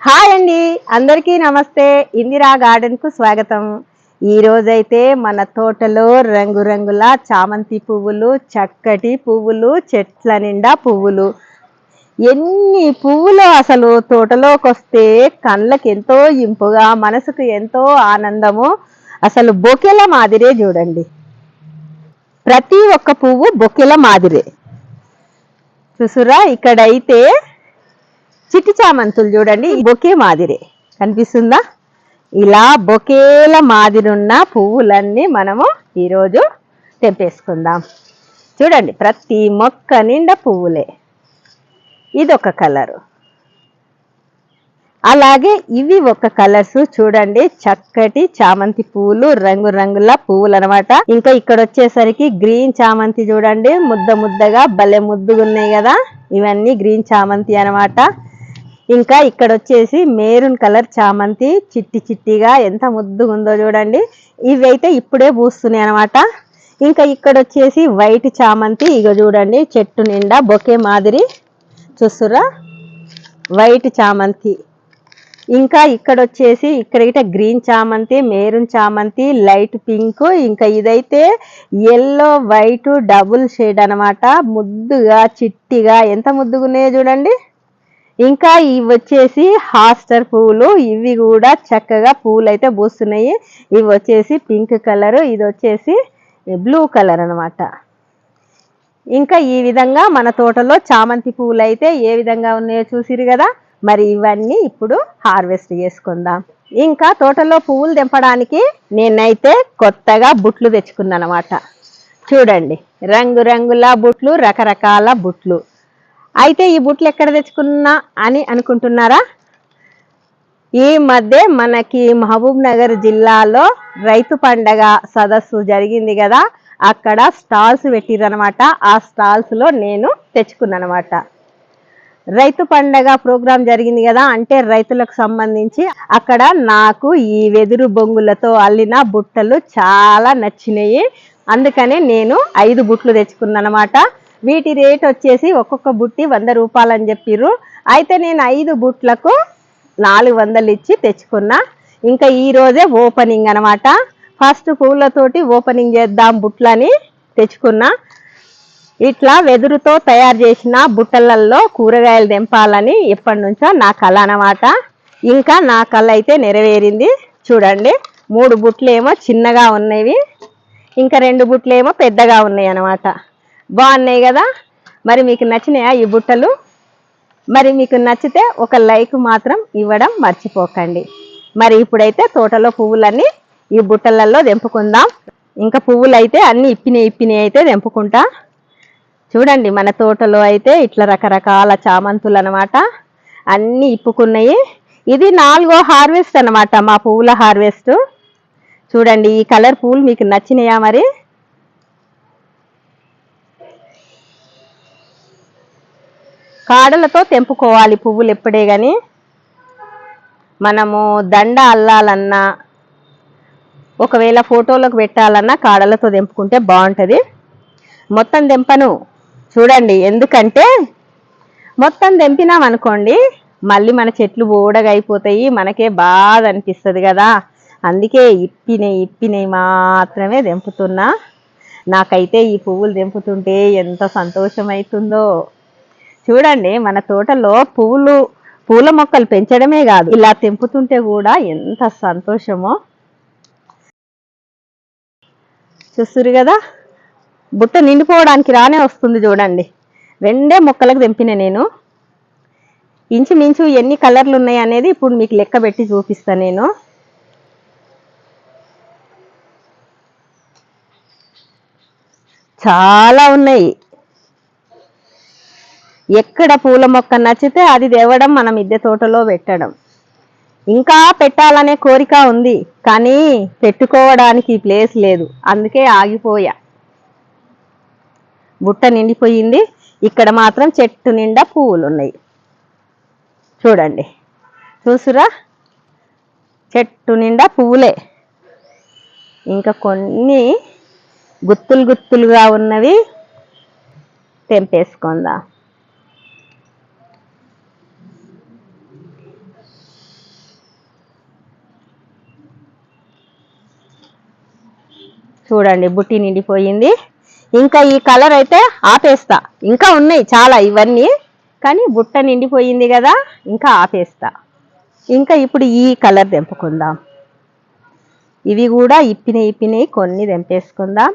Hi అండి. అందరికీ నమస్తే. ఇందిరా గార్డెన్కు స్వాగతం ఈరోజైతే మన తోటలో రంగురంగుల చామంతి పువ్వులు చక్కటి పువ్వులు చెట్ల నిండా పువ్వులు. ఎన్ని పువ్వులు అసలు తోటలోకి వస్తే కళ్ళకి ఎంతో ఇంపుగా మనసుకు ఎంతో ఆనందము. అసలు బొకెల మాదిరే చూడండి. ప్రతి ఒక్క పువ్వు బొకెల మాదిరే. చూసురా ఇక్కడైతే చిట్టి చామంతులు చూడండి బొకే మాదిరే. కనిపిస్తుందా? ఇలా బొకేల మాదిరున్న పువ్వులన్నీ మనము ఈరోజు తెంపేసుకుందాం. చూడండి ప్రతి మొక్క నిండా పువ్వులే. ఇదొక కలరు. అలాగే ఇవి ఒక కలర్స్ చూడండి చక్కటి చామంతి పువ్వులు రంగు రంగుల పువ్వులు అనమాట ఇంకా ఇక్కడ వచ్చేసరికి గ్రీన్ చామంతి చూడండి ముద్ద ముద్దగా భలే ముద్దుగా ఉన్నాయి కదా. ఇవన్నీ గ్రీన్ చామంతి అన్నమాట ఇంకా ఇక్కడ వచ్చేసి మేరూన్ కలర్ చామంతి చిట్టి చిట్టిగా ఎంత ముద్దుగా ఉందో చూడండి. ఇవి అయితే ఇప్పుడే పూస్తున్నాయి అనమాట ఇంకా ఇక్కడ వచ్చేసి వైట్ చామంతి ఇక చూడండి చెట్టు నిండా బొకే మాదిరి. చూస్తురా వైట్ చామంతి. ఇంకా ఇక్కడ వచ్చేసి ఇక్కడ గ్రీన్ చామంతి మేరూన్ చామంతి లైట్ పింక్ ఇంకా ఇదైతే ఎల్లో వైట్ డబుల్ షేడ్ అన్నమాట. ముద్దుగా చిట్టిగా ఎంత ముద్దుగా ఉన్నాయో చూడండి. ఇంకా ఇవి వచ్చేసి హాస్టర్ పువ్వులు ఇవి కూడా చక్కగా పువ్వులు అయితే పూస్తున్నాయి. ఇవి వచ్చేసి పింక్ కలర్ ఇది వచ్చేసి బ్లూ కలర్ అనమాట ఇంకా ఈ విధంగా మన తోటలో చామంతి పువ్వులు అయితే ఏ విధంగా ఉన్నాయో చూసిరు కదా? మరి ఇవన్నీ ఇప్పుడు హార్వెస్ట్ చేసుకుందాం. ఇంకా తోటలో పువ్వులు తెంపడానికి నేనైతే కొత్తగా బుట్లు తెచ్చుకున్నాను అనమాట చూడండి రంగురంగుల బుట్లు రకరకాల బుట్లు. అయితే ఈ బుట్లు ఎక్కడ తెచ్చుకున్నా అని అనుకుంటున్నారా? ఈ మధ్య మనకి మహబూబ్ నగర్ జిల్లాలో రైతు పండగ సదస్సు జరిగింది కదా అక్కడ స్టాల్స్ పెట్టిరనమాట ఆ స్టాల్స్లో నేను తెచ్చుకున్నాను అనమాట రైతు పండగ ప్రోగ్రాం జరిగింది కదా అంటే రైతులకు సంబంధించి అక్కడ నాకు ఈ వెదురు బొంగులతో అల్లిన బుట్టలు చాలా నచ్చినాయి. అందుకనే నేను ఐదు బుట్లు తెచ్చుకున్నానమాట వీటి రేట్ వచ్చేసి ఒక్కొక్క బుట్టి వంద రూపాయలు అని చెప్పిర్రు. అయితే నేను ఐదు బుట్లకు నాలుగు వందలు ఇచ్చి తెచ్చుకున్నా. ఇంకా ఈరోజే ఓపెనింగ్ అనమాట ఫస్ట్ పూలతోటి ఓపెనింగ్ చేద్దాం బుట్లని తెచ్చుకున్నా. ఇట్లా వెదురుతో తయారు చేసిన బుట్టలల్లో కూరగాయలు తెంపాలని ఎప్పటి నుంచో నా కళ అన్నమాట. ఇంకా నా కళ అయితే నెరవేరింది. చూడండి మూడు బుట్లు ఏమో చిన్నగా ఉన్నవి ఇంకా రెండు బుట్లు ఏమో పెద్దగా ఉన్నాయి అనమాట బాగున్నాయి కదా? మరి మీకు నచ్చినాయా ఈ బుట్టలు? మరి మీకు నచ్చితే ఒక లైక్ మాత్రం ఇవ్వడం మర్చిపోకండి. మరి ఇప్పుడైతే తోటలో పువ్వులన్నీ ఈ బుట్టలలో తెంపుకుందాం. ఇంకా పువ్వులు అయితే అన్ని ఇప్పినాయి ఇప్పినాయి అయితే తెంపుకుంటా. చూడండి మన తోటలో అయితే ఇట్లా రకరకాల చామంతులు అనమాట అన్నీ ఇప్పుకున్నాయి. ఇది నాలుగో హార్వెస్ట్ అన్నమాట మా పువ్వుల హార్వెస్ట్. చూడండి ఈ కలర్ పువ్వులు మీకు నచ్చినాయా మరి? కాడలతో తెంపుకోవాలి పువ్వులు ఎప్పుడే కానీ మనము దండ అల్లాలన్నా ఒకవేళ ఫోటోలకు పెట్టాలన్నా కాడలతో తెంపుకుంటే బాగుంటుంది. మొత్తం తెంపను. చూడండి ఎందుకంటే మొత్తం తెంపినాం అనుకోండి మళ్ళీ మన చెట్లు బోడగా అయిపోతాయి మనకే బాధ అనిపిస్తుంది కదా. అందుకే ఇప్పినవి ఇప్పినవి మాత్రమే తెంపుతున్నా. నాకైతే ఈ పువ్వులు తెంపుతుంటే ఎంత సంతోషం అవుతుందో చూడండి మన తోటలో పువ్వులు పూల మొక్కలు పెంచడమే కాదు ఇలా తెంపుతుంటే కూడా ఎంత సంతోషమో. చూస్తురు కదా? బుట్ట నిండిపోవడానికి రానే వస్తుంది చూడండి. రెండే మొక్కలకు తెంపిన నేను. ఇంచుమించు ఎన్ని కలర్లు ఉన్నాయి అనేది ఇప్పుడు మీకు లెక్క పెట్టి చూపిస్తాను నేను. చాలా ఉన్నాయి. ఎక్కడ పూల మొక్క నచ్చితే అది తేవడం మన మిద్దె తోటలో పెట్టడం. ఇంకా పెట్టాలనే కోరిక ఉంది కానీ పెట్టుకోవడానికి ప్లేస్ లేదు అందుకే ఆగిపోయా. బుట్ట నిండిపోయింది ఇక్కడ మాత్రం చెట్టు నిండా పువ్వులు ఉన్నాయి చూడండి చూసురా చెట్టు నిండా పువ్వులే. ఇంకా కొన్ని గుత్తులు గుత్తులుగా ఉన్నవి తెంపేసుకుందా. చూడండి బుట్టి నిండిపోయింది. ఇంకా ఈ కలర్ అయితే ఆపేస్తా. ఇంకా ఉన్నాయి చాలా ఇవన్నీ కానీ బుట్ట నిండిపోయింది కదా ఇంకా ఆపేస్తా. ఇంకా ఇప్పుడు ఈ కలర్ తెంపుకుందాం. ఇవి కూడా ఇప్పినవి ఇప్పినవి కొన్ని తెంపేసుకుందాం.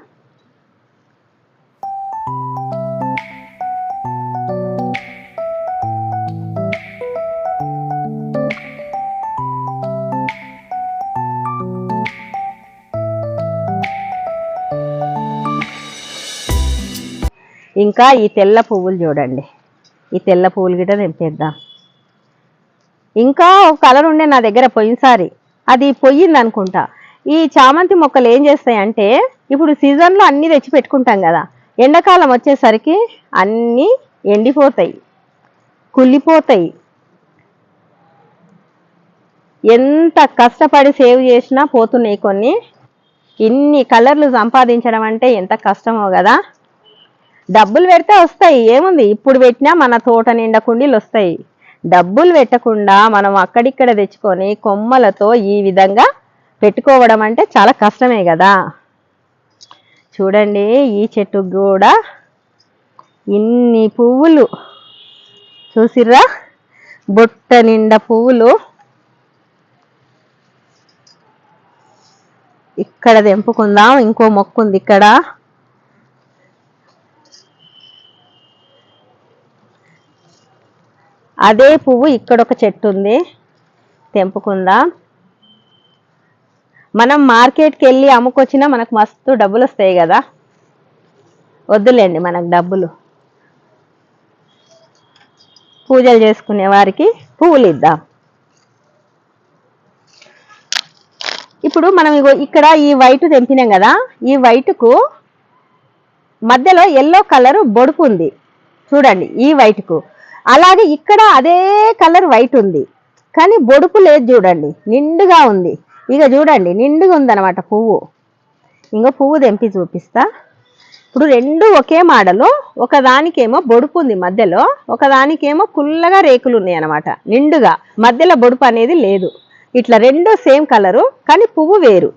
ఇంకా ఈ తెల్ల పువ్వులు చూడండి. ఈ తెల్ల పువ్వులు గిట్ట తెంపేద్దాం. ఇంకా ఒక కలర్ ఉండే నా దగ్గర పోయినసారి. అది పొయ్యింది అనుకుంటా ఈ చామంతి మొక్కలు ఏం చేస్తాయంటే ఇప్పుడు సీజన్లో అన్నీ తెచ్చి పెట్టుకుంటాం కదా. ఎండాకాలం వచ్చేసరికి అన్నీ ఎండిపోతాయి. కుళ్ళిపోతాయి. ఎంత కష్టపడి సేవ్ చేసినా పోతున్నాయి కొన్ని. ఇన్ని కలర్లు సంపాదించడం అంటే ఎంత కష్టమో కదా. డబ్బులు పెడితే వస్తాయి. ఏముంది? ఇప్పుడు పెట్టినా మన తోట నిండా కుండీలు వస్తాయి. డబ్బులు పెట్టకుండా మనం అక్కడిక్కడ తెచ్చుకొని కొమ్మలతో ఈ విధంగా పెట్టుకోవడం అంటే చాలా కష్టమే కదా. చూడండి ఈ చెట్టుకు కూడా ఇన్ని పువ్వులు. చూసిర్రా? బుట్ట నిండా పువ్వులు. ఇక్కడ తెంపుకుందాం. ఇంకో మొక్క ఉంది ఇక్కడ. అదే పువ్వు ఇక్కడ ఒక చెట్టు ఉంది. తెంపుకుందాం. మనం మార్కెట్కి వెళ్ళి అమ్ముకొచ్చినా మనకు మస్తు డబ్బులు వస్తాయి కదా. వద్దులేండి మనకు డబ్బులు. పూజలు చేసుకునే వారికి పువ్వులు ఇద్దాం. ఇప్పుడు మనం ఇక్కడ ఈ వైట్ తెంపినాం కదా. ఈ వైట్కు మధ్యలో ఎల్లో కలర్ బొడుపు ఉంది. చూడండి ఈ వైట్కు అలాగే ఇక్కడ అదే కలర్ వైట్ ఉంది. కానీ బొడుపు లేదు చూడండి. నిండుగా ఉంది. ఇక చూడండి నిండుగా ఉందన్నమాట పువ్వు. ఇంకో పువ్వు తెంపి చూపిస్తా. ఇప్పుడు రెండు ఒకే మాడలు ఒకదానికేమో బొడుపు ఉంది మధ్యలో ఒకదానికేమో కుల్లగా రేకులు ఉన్నాయి అనమాట నిండుగా. మధ్యలో బొడుపు అనేది లేదు. ఇట్లా రెండు సేమ్ కలరు కానీ పువ్వు వేరు.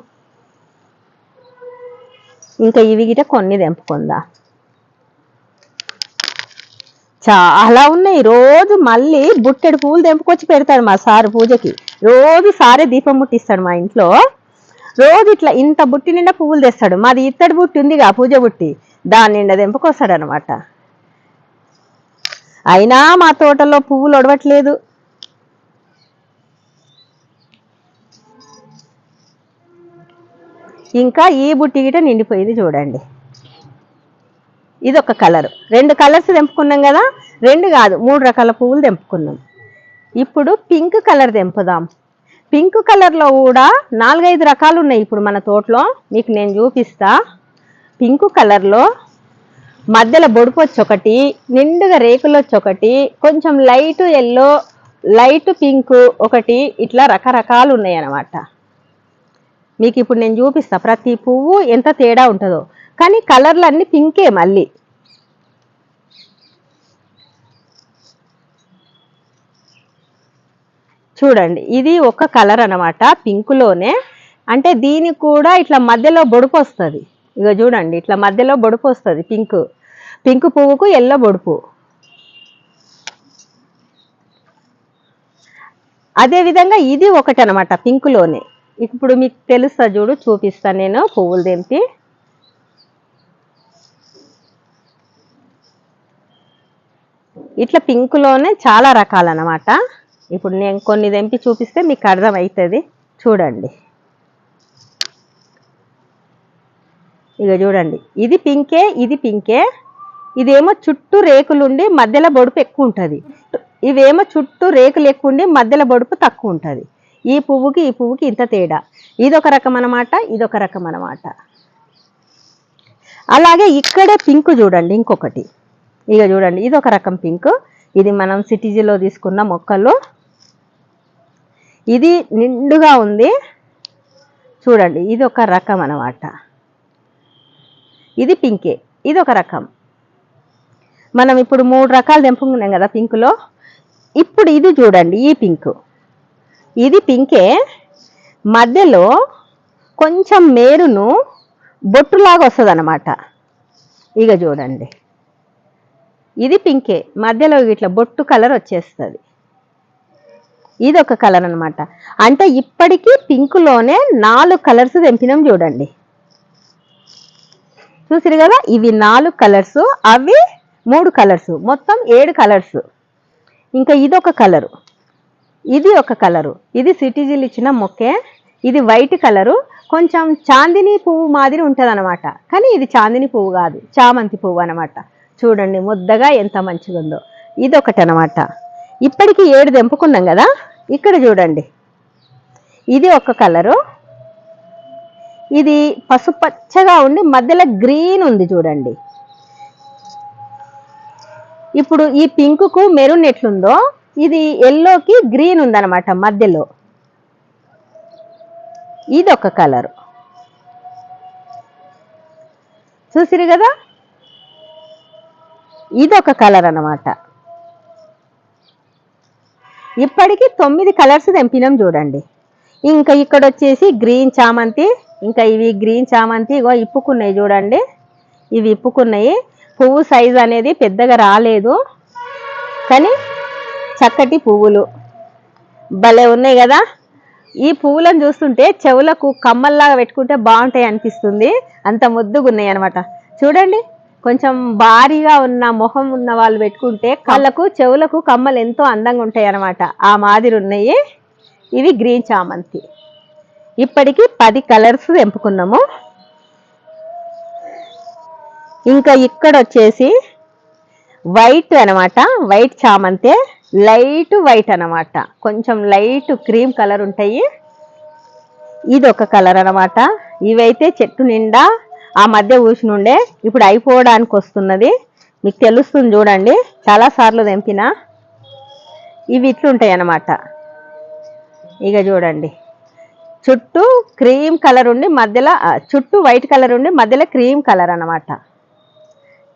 ఇంకా ఇవి గిట కొన్ని తెంపుకుందా. చాలా ఉన్నాయి. రోజు మళ్ళీ బుట్టెడు పూలు తెంపుకొచ్చి పెడతాడు మా సారు పూజకి. రోజు సారే దీపం ముట్టిస్తాడు మా ఇంట్లో. రోజు ఇట్లా ఇంత బుట్టి నిండా పువ్వులు తెస్తాడు. మాది ఇత్తడి బుట్టి ఉందిగా పూజ బుట్టి. దాని నిండా తెంపుకొస్తాడు అనమాట అయినా మా తోటలో పువ్వులు ఒడవట్లేదు. ఇంకా ఈ బుట్టి గిట నిండిపోయింది చూడండి. ఇది ఒక కలర్. రెండు కలర్స్ తెంపుకున్నాం కదా? రెండు కాదు మూడు రకాల పువ్వులు తెంపుకున్నాం. ఇప్పుడు పింక్ కలర్ తెంపుదాం. పింక్ కలర్లో కూడా నాలుగైదు రకాలు ఉన్నాయి ఇప్పుడు మన తోటలో. మీకు నేను చూపిస్తా. పింక్ కలర్లో మధ్యలో బొడుపు వచ్చి ఒకటి నిండుగా రేకులు వచ్చి ఒకటి కొంచెం లైట్ ఎల్లో లైట్ పింక్ ఒకటి ఇట్లా రకరకాలు ఉన్నాయి అన్నమాట మీకు ఇప్పుడు నేను చూపిస్తా. ప్రతి పువ్వు ఎంత తేడా ఉంటుందో. కానీ కలర్లు అన్ని పింకే మళ్ళీ. చూడండి ఇది ఒక కలర్ అనమాట పింక్లోనే అంటే దీనికి కూడా ఇట్లా మధ్యలో బొడుపు వస్తుంది. ఇక చూడండి ఇట్లా మధ్యలో బొడుపు వస్తుంది పింక్. పింక్ పువ్వుకు ఎల్లో బొడుపు. అదే విధంగా ఇది ఒకటి అనమాట పింక్లోనే ఇప్పుడు మీకు తెలుస్తా చూడు చూపిస్తాను నేను పువ్వులు తెంపి. ఇట్లా పింకులోనే చాలా రకాలన్నమాట. ఇప్పుడు నేను కొన్ని తెంపి చూపిస్తే మీకు అర్థమవుతుంది చూడండి. ఇక చూడండి. ఇది పింకే ఇది పింకే ఇదేమో చుట్టూ రేకులుండి మధ్యలో బొడుపు ఎక్కువ ఉంటుంది. ఇవేమో చుట్టూ రేకులు ఎక్కువ ఉండి మధ్యలో బొడుపు తక్కువ ఉంటుంది. ఈ పువ్వుకి ఈ పువ్వుకి ఇంత తేడా. ఇదొక రకం అన్నమాట ఇదొక రకం అన్నమాట అలాగే ఇక్కడే పింక్ చూడండి ఇంకొకటి. ఇక చూడండి ఇది ఒక రకం పింక్. ఇది మనం సిటీజీలో తీసుకున్న మొక్కలు. ఇది నిండుగా ఉంది. చూడండి ఇది ఒక రకం అన్నమాట. ఇది పింకే ఇది ఒక రకం. మనం ఇప్పుడు మూడు రకాలు తెంపుకున్నాం కదా పింకులో. ఇప్పుడు ఇది చూడండి ఈ పింక్. ఇది పింకే. మధ్యలో కొంచెం మేరును బొట్టులాగా వస్తుంది అనమాట ఇక చూడండి. ఇది పింకే. మధ్యలో ఇట్లా బొట్టు కలర్ వచ్చేస్తుంది. ఇది ఒక కలర్ అనమాట అంటే ఇప్పటికీ పింక్లోనే నాలుగు కలర్స్ తెంపినాం చూడండి. చూసిరు కదా? ఇవి నాలుగు కలర్స్ అవి మూడు కలర్స్ మొత్తం ఏడు కలర్స్. ఇంకా ఇది ఒక కలరు. ఇది ఒక కలరు. ఇది సిటిజీలు ఇచ్చిన మొక్కే. ఇది వైట్ కలరు. కొంచెం చాందిని పువ్వు మాదిరి ఉంటుంది అనమాట కానీ ఇది చాందిని పువ్వు కాదు. చామంతి పువ్వు అనమాట చూడండి ముద్దగా ఎంత మంచిగా ఉందో ఇది ఒకటి అనమాట ఇప్పటికి ఏడు తెంపుకున్నాం కదా? ఇక్కడ చూడండి. ఇది ఒక కలరు. ఇది పసుపచ్చగా ఉండి మధ్యలో గ్రీన్ ఉంది చూడండి. ఇప్పుడు ఈ పింక్కు మెరూన్ ఎట్లుందో ఇది ఎల్లోకి గ్రీన్ ఉందన్నమాట మధ్యలో. ఇది ఒక కలరు. చూసిరు కదా? ఇది ఒక కలర్ అనమాట ఇప్పటికీ తొమ్మిది కలర్స్ తెంపినాం చూడండి. ఇంకా ఇక్కడ వచ్చేసి గ్రీన్ చామంతి ఇంకా ఇవి గ్రీన్ చామంతి ఇగో ఇప్పుకున్నాయి చూడండి. ఇవి ఇప్పుకున్నాయి. పువ్వు సైజ్ అనేది పెద్దగా రాలేదు. కానీ చక్కటి పువ్వులు. భలే ఉన్నాయి కదా. ఈ పువ్వులను చూస్తుంటే చెవులకు కమ్మల్లాగా పెట్టుకుంటే బాగుంటాయి అనిపిస్తుంది. అంత ముద్దుగా ఉన్నాయి అనమాట చూడండి. కొంచెం భారీగా ఉన్న మొహం ఉన్న వాళ్ళు పెట్టుకుంటే కళ్ళకు చెవులకు కమ్మలు ఎంతో అందంగా ఉంటాయి అనమాట ఆ మాదిరి ఉన్నాయి. ఇవి గ్రీన్ చామంతి. ఇప్పటికి పది కలర్స్ తెంపుకున్నాము. ఇంకా ఇక్కడ వచ్చేసి వైట్ అన్నమాట. వైట్ చామంతి. లైట్ వైట్ అన్నమాట. కొంచెం లైట్ క్రీమ్ కలర్ ఉంటాయి. ఇది ఒక కలర్ అనమాట ఇవైతే చెట్టు నిండా ఆ మధ్య కూర్చునుండే ఇప్పుడు అయిపోవడానికి వస్తున్నది. మీకు తెలుస్తుంది చూడండి. చాలా సార్లు తెంపిన ఇవి ఇట్లుంటాయి అన్నమాట ఇక చూడండి. చుట్టూ క్రీమ్ కలర్ ఉండి మధ్యలో చుట్టూ వైట్ కలర్ ఉండి మధ్యలో క్రీమ్ కలర్ అనమాట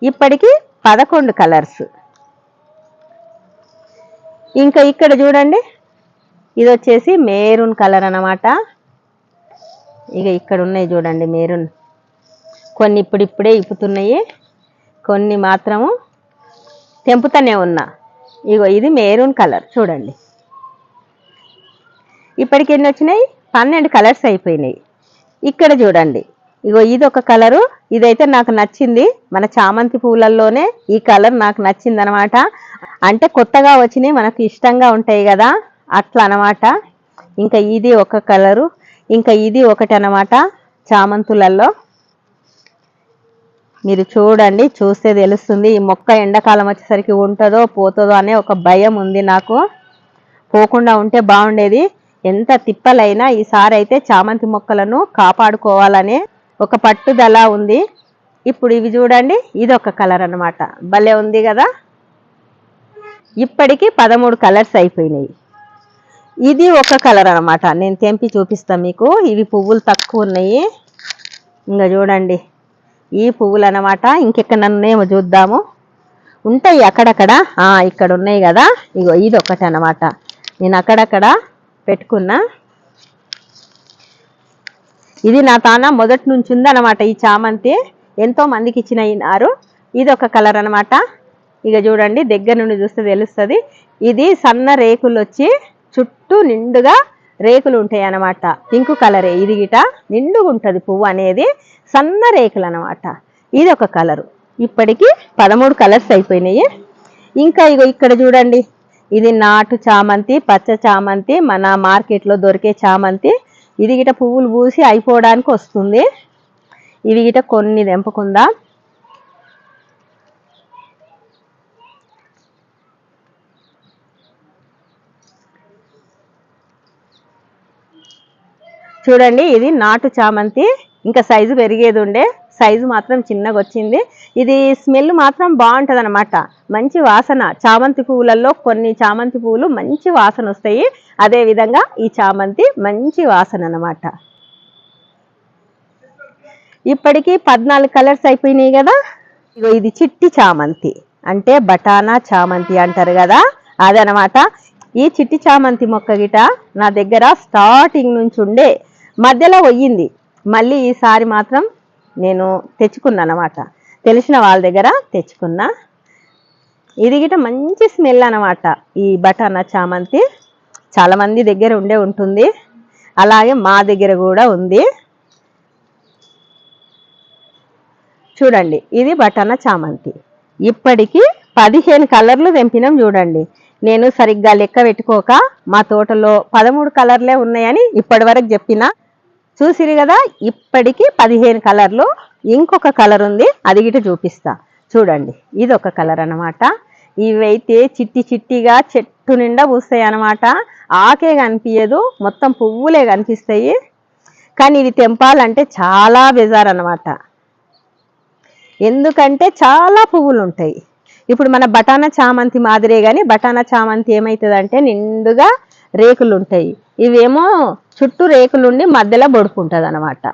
ఇప్పటికి పదకొండు కలర్స్. ఇంకా ఇక్కడ చూడండి. ఇది వచ్చేసి మేరూన్ కలర్ అనమాట ఇక ఇక్కడ ఉన్నాయి చూడండి మేరూన్. కొన్ని ఇప్పుడిప్పుడే ఇప్పుతున్నాయి. కొన్ని మాత్రము తెంపుతూనే ఉన్నా. ఇగో ఇది మెరూన్ కలర్ చూడండి. ఇప్పటికి ఎన్ని వచ్చినాయి? పన్నెండు కలర్స్ అయిపోయినాయి. ఇక్కడ చూడండి. ఇగో ఇది ఒక కలరు. ఇదైతే నాకు నచ్చింది. మన చామంతి పూలల్లోనే ఈ కలర్ నాకు నచ్చింది అనమాట అంటే కొత్తగా వచ్చినాయి మనకు ఇష్టంగా ఉంటాయి కదా అట్లా అనమాట ఇంకా ఇది ఒక కలరు. ఇంకా ఇది ఒకటి అనమాట చామంతులలో మీరు చూడండి చూస్తే తెలుస్తుంది ఈ మొక్క ఎండాకాలం వచ్చేసరికి ఉంటుందో పోతుందో అనే ఒక భయం ఉంది నాకు. పోకుండా ఉంటే బాగుండేది. ఎంత తిప్పలైనా ఈసారి అయితే చామంతి మొక్కలను కాపాడుకోవాలనే ఒక పట్టుదల ఉంది. ఇప్పుడు ఇవి చూడండి ఇది ఒక కలర్ అనమాట భలే ఉంది కదా? ఇప్పటికి పదమూడు కలర్స్ అయిపోయినాయి. ఇది ఒక కలర్ అనమాట నేను తెంపి చూపిస్తాను మీకు. ఇవి పువ్వులు తక్కువ ఉన్నాయి. ఇంకా చూడండి. ఈ పువ్వులు అన్నమాట ఇంకెక్కడ ఉన్నాయేమో చూద్దాము. ఉంటాయి అక్కడక్కడ. ఇక్కడ ఉన్నాయి కదా. ఇగో ఇది ఒకటి అన్నమాట నేను అక్కడక్కడ పెట్టుకున్నా. ఇది నా తాన మొదటి నుంచి ఉందన్నమాట ఈ చామంతి. ఎంతో మందికి ఇచ్చిన ఈనారు ఇది ఒక కలర్ అన్నమాట ఇక చూడండి దగ్గర నుండి చూస్తే తెలుస్తుంది. ఇది సన్న రేకులు వచ్చి చుట్టూ నిండుగా రేకులు ఉంటాయి అన్నమాట. పింక్ కలరే ఇది గిట నిండుగా ఉంటుంది పువ్వు అనేది సన్న రేకులు అనమాట ఇది ఒక కలరు. ఇప్పటికి పదమూడు కలర్స్ అయిపోయినాయి. ఇంకా ఇగో ఇక్కడ చూడండి. ఇది నాటు చామంతి పచ్చ చామంతి మన మార్కెట్లో దొరికే చామంతి. ఇది గిట పువ్వులు పూసి అయిపోవడానికి వస్తుంది. ఇవి గిట కొన్ని తెంపుకుందాం. చూడండి ఇది నాటు చామంతి. ఇంకా సైజు పెరిగేది ఉండే సైజు మాత్రం చిన్నగా వచ్చింది ఇది స్మెల్ మాత్రం బాగుంటుంది అనమాట మంచి వాసన. చామంతి పువ్వులలో కొన్ని చామంతి పువ్వులు మంచి వాసన వస్తాయి అదే విధంగా ఈ చామంతి మంచి వాసన అనమాట ఇప్పటికీ పద్నాలుగు కలర్స్ అయిపోయినాయి కదా. ఇగో ఇది చిట్టి చామంతి. అంటే బటానా చామంతి అంటారు కదా. అదనమాట ఈ చిట్టి చామంతి మొక్క గిట నా దగ్గర స్టార్టింగ్ నుంచి ఉండే మధ్యలో పోయింది మళ్ళీ ఈసారి మాత్రం నేను తెచ్చుకున్నానమాట. తెలిసిన వాళ్ళ దగ్గర తెచ్చుకున్నా. ఇది గిట మంచి స్మెల్ అన్నమాట ఈ బటానా చామంతి. చాలామంది దగ్గర ఉండే ఉంటుంది. అలాగే మా దగ్గర కూడా ఉంది. చూడండి ఇది బటానా చామంతి. ఇప్పటికీ పదిహేను కలర్లు తెంపినాం చూడండి. నేను సరిగ్గా లెక్క పెట్టుకోక మా తోటలో పదమూడు కలర్లే ఉన్నాయని ఇప్పటి వరకు చెప్పిన. చూసిరు కదా ఇప్పటికి పదిహేను కలర్లు ఇంకొక కలర్ ఉంది అది గిట చూపిస్తా. చూడండి ఇది ఒక కలర్ అనమాట ఇవైతే చిట్టి చిట్టిగా చెట్టు నిండా పూస్తాయి అన్నమాట. ఆకే కనిపించదు మొత్తం పువ్వులే కనిపిస్తాయి. కానీ ఇది తెంపాలంటే చాలా బెజార్ అన్నమాట ఎందుకంటే చాలా పువ్వులు ఉంటాయి ఇప్పుడు మన బటానా చామంతి మాదిరే కానీ బటానా చామంతి ఏమవుతుందంటే నిండుగా రేకులు ఉంటాయి ఇవేమో చుట్టూ రేకులుండి మధ్యలో బొడుకుంటుంది అనమాట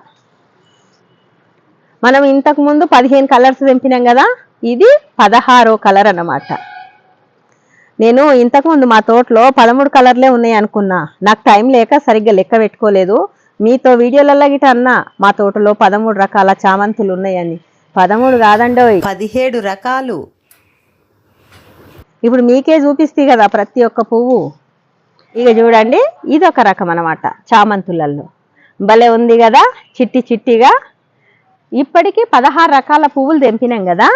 మనం ఇంతకుముందు పదిహేను కలర్స్ తెంపినాం కదా ఇది పదహారో కలర్ అనమాట నేను ఇంతకుముందు మా తోటలో పదమూడు కలర్లే ఉన్నాయి అనుకున్నా. నాకు టైం లేక సరిగ్గా లెక్క పెట్టుకోలేదు. మీతో వీడియోలలో గిట అన్నా మా తోటలో పదమూడు రకాల చామంతులు ఉన్నాయని పదమూడు కాదండోయ్ పదిహేడు రకాలు. ఇప్పుడు మీకే చూపిస్తాయి కదా ప్రతి ఒక్క పువ్వు. ఇక చూడండి ఇది ఒక రకం అన్నమాట చామంతులలో భలే ఉంది కదా చిట్టి చిట్టిగా. ఇప్పటికి పదహారు రకాల పువ్వులు తెంపినాం కదా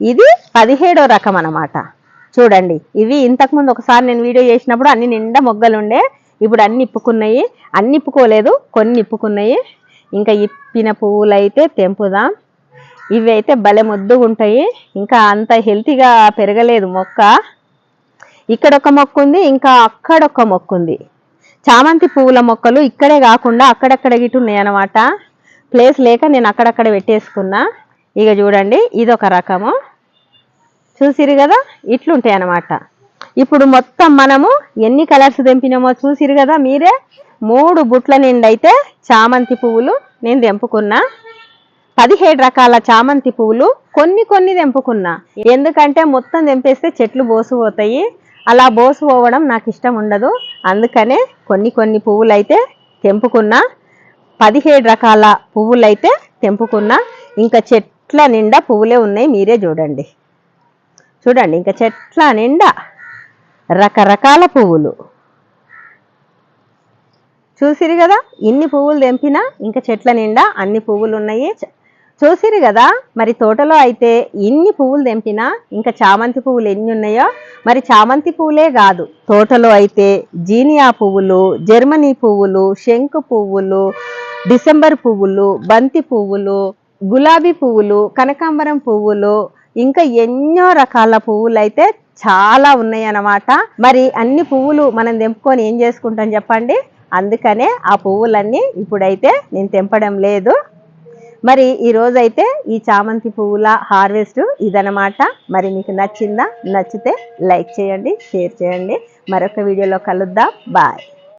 ఇది పదిహేడో రకం అన్నమాట. చూడండి ఇవి ఇంతకుముందు ఒకసారి నేను వీడియో చేసినప్పుడు అన్ని నిండా మొగ్గలు ఉండే ఇప్పుడు అన్ని ఇప్పుకున్నాయి. అన్ని ఇప్పుకోలేదు కొన్ని ఇప్పుకున్నాయి. ఇంకా ఇప్పిన పువ్వులు అయితే తెంపుదాం. ఇవి అయితే భలే ముద్దుగా ఉంటాయి ఇంకా అంత హెల్తీగా పెరగలేదు మొక్క. ఇక్కడ ఒక మొక్క ఉంది ఇంకా అక్కడ ఒక మొక్క ఉంది చామంతి పువ్వుల మొక్కలు ఇక్కడే కాకుండా అక్కడక్కడ గిట్టు ఉన్నాయి అన్నమాట ప్లేస్ లేక నేను అక్కడక్కడ పెట్టేసుకున్నా. ఇక చూడండి ఇది ఒక రకము. చూసిరు కదా? ఇట్లుంటాయి అన్నమాట ఇప్పుడు మొత్తం మనము ఎన్ని కలర్స్ తెంపినామో చూసిరు కదా మీరే? మూడు బుట్ల నిండి అయితే చామంతి పువ్వులు నేను తెంపుకున్నా. పదిహేడు రకాల చామంతి పువ్వులు కొన్ని కొన్ని తెంపుకున్నా. ఎందుకంటే మొత్తం తెంపేస్తే చెట్లు బోసిపోతాయి. అలా బోసిపోవడం నాకు ఇష్టం ఉండదు. అందుకనే కొన్ని కొన్ని పువ్వులైతే తెంపుకున్నా. పదిహేడు రకాల పువ్వులైతే తెంపుకున్నా. ఇంకా చెట్ల నిండా పువ్వులే ఉన్నాయి. మీరే చూడండి. చూడండి ఇంకా చెట్ల నిండా రకరకాల పువ్వులు. చూసిరు కదా ఇన్ని పువ్వులు తెంపినా ఇంకా చెట్ల నిండా అన్ని పువ్వులు ఉన్నాయి. చూసిరు కదా? మరి తోటలో అయితే ఎన్ని పువ్వులు తెంపినా ఇంకా చామంతి పువ్వులు ఎన్ని ఉన్నాయో? మరి చామంతి పువ్వులే కాదు తోటలో అయితే జీనియా పువ్వులు జర్మనీ పువ్వులు శంకు పువ్వులు డిసెంబర్ పువ్వులు బంతి పువ్వులు గులాబీ పువ్వులు కనకాంబరం పువ్వులు ఇంకా ఎన్నో రకాల పువ్వులు అయితే చాలా ఉన్నాయి అన్నమాట మరి అన్ని పువ్వులు మనం తెంపుకొని ఏం చేసుకుంటాం చెప్పండి? అందుకనే ఆ పువ్వులన్నీ ఇప్పుడైతే నేను తెంపడం లేదు. మరి ఈ రోజైతే ఈ చామంతి పువ్వుల హార్వెస్ట్ ఇదనమాట మరి మీకు నచ్చిందా? నచ్చితే లైక్ చేయండి షేర్ చేయండి. మరొక వీడియోలో కలుద్దాం. బాయ్.